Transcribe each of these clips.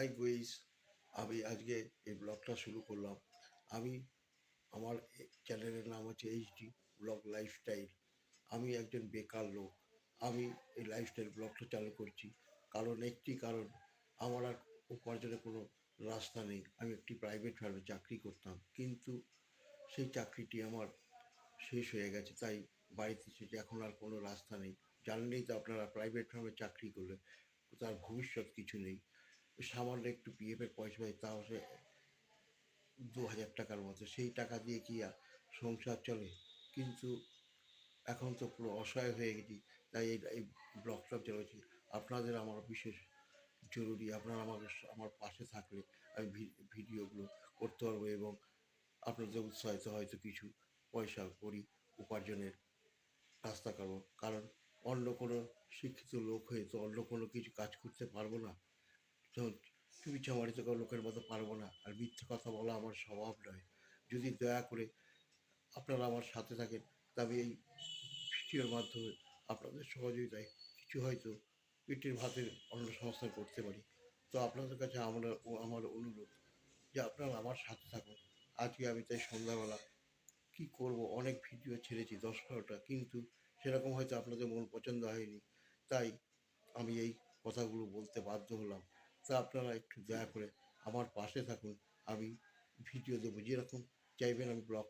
High গুইস আমি আজকে এই ব্লগটা শুরু করলাম। আমি আমার চ্যানেলের নাম হচ্ছে এইচডি ব্লগ লাইফস্টাইল আমি একজন বেকার লোক। আমি এই লাইফস্টাইল ব্লগটা চালু করছি। কারণ একটি কারণ, আমার আর উপার্জনের কোনো রাস্তা নেই। আমি একটি প্রাইভেট ফার্মে চাকরি করতাম। কিন্তু সেই চাকরিটি আমার শেষ হয়ে গেছে। তাই বাড়িতে এসেছি এখন আর কোনো রাস্তা নেই। জানলেই তো আপনারা প্রাইভেট ফার্মে চাকরি করলে তার ভবিষ্যৎ কিছু নেই। সামান্য একটু পিএফের পয়সা পাই, তাও সে দু হাজার টাকার মতো। সেই টাকা দিয়ে কি সংসার চলে? কিন্তু এখন তো পুরো অসহায় হয়ে গেছি, তাই এই এই ব্লগটা চলেছি। আপনাদের আমার বিশেষ জরুরি, আপনারা আমাকে আমার পাশে থাকলে আমি ভিডিওগুলো করতে পারব এবং আপনাদের উৎসাহিত হয়তো কিছু পয়সা করি, উপার্জনের রাস্তা করব। কারণ অন্য কোনো শিক্ষিত লোক হয়ে তো অন্য কোনো কিছু কাজ করতে পারব না। তো চুরি চামারি তো কোনো লোকের মতো পারব না। আর মিথ্যে কথা বলা আমার স্বভাব নয়। যদি দয়া করে আপনারা আমার সাথে থাকেন, তবে এই ভিডিওর মাধ্যমে আপনাদের সহযোগিতায় কিছু হয়তো পেটের ভাতের অন্য সংস্থান করতে পারি। তো আপনাদের কাছে আমরা আমার অনুরোধ যে আপনারা আমার সাথে থাকুন। আজকে আমি তাই সন্ধ্যাবেলা কি করব, অনেক ভিডিও ছেড়েছি, দশ বারোটা, কিন্তু সেরকম হয়তো আপনাদের মন পছন্দ হয়নি। তাই আমি এই কথাগুলো বলতে বাধ্য হলাম। তা আপনারা একটু দয়া করে আমার পাশে থাকুন। আমি ভিডিও দেবো। যেরকম চাইবেন আমি ব্লগ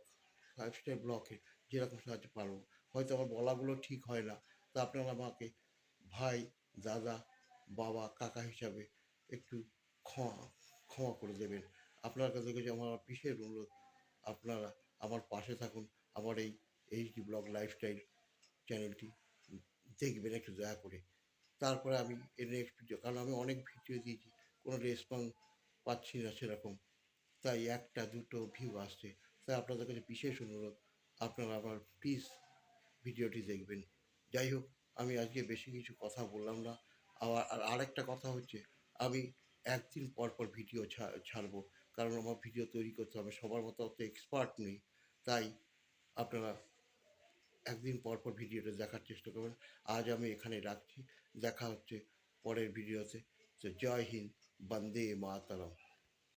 লাইফস্টাইল ব্লগে যেরকম সাহায্য পারব। হয়তো আমার বলাগুলো ঠিক হয় না। তা আপনারা আমাকে ভাই, দাদা, বাবা, কাকা হিসাবে একটু ক্ষমা ক্ষমা করে দেবেন। আপনার কাছে কাছে আমার বিশেষ অনুরোধ, আপনারা আমার পাশে থাকুন। আমার এই এইচডি ব্লগ লাইফস্টাইল চ্যানেলটি দেখবেন একটু দয়া করে। তারপরে আমি এর নেক্সট ভিডিও কারণ আমি অনেক ভিডিও দিয়েছি, কোনো রেসপন্স পাচ্ছি না সেরকম। তাই একটা, দুটো ভিউ আসছে। তাই আপনাদের কাছে বিশেষ অনুরোধ, আপনারা আমার প্লিজ ভিডিওটি দেখবেন। যাই হোক, আমি আজকে বেশি কিছু কথা বললাম না। আবার, আর আরেকটা কথা হচ্ছে, আমি একদিন পর পর ভিডিও ছাড়বো। কারণ আমার ভিডিও তৈরি করতে হবে, সবার মতো অত এক্সপার্ট নেই। তাই আপনারা একদিন পরপর পর ভিডিওটা দেখার চেষ্টা করবেন। আজ আমি এখানে রাখছি। দেখা হচ্ছে পরের ভিডিওতে। তো জয় হিন্দ, বন্দে মাতরম।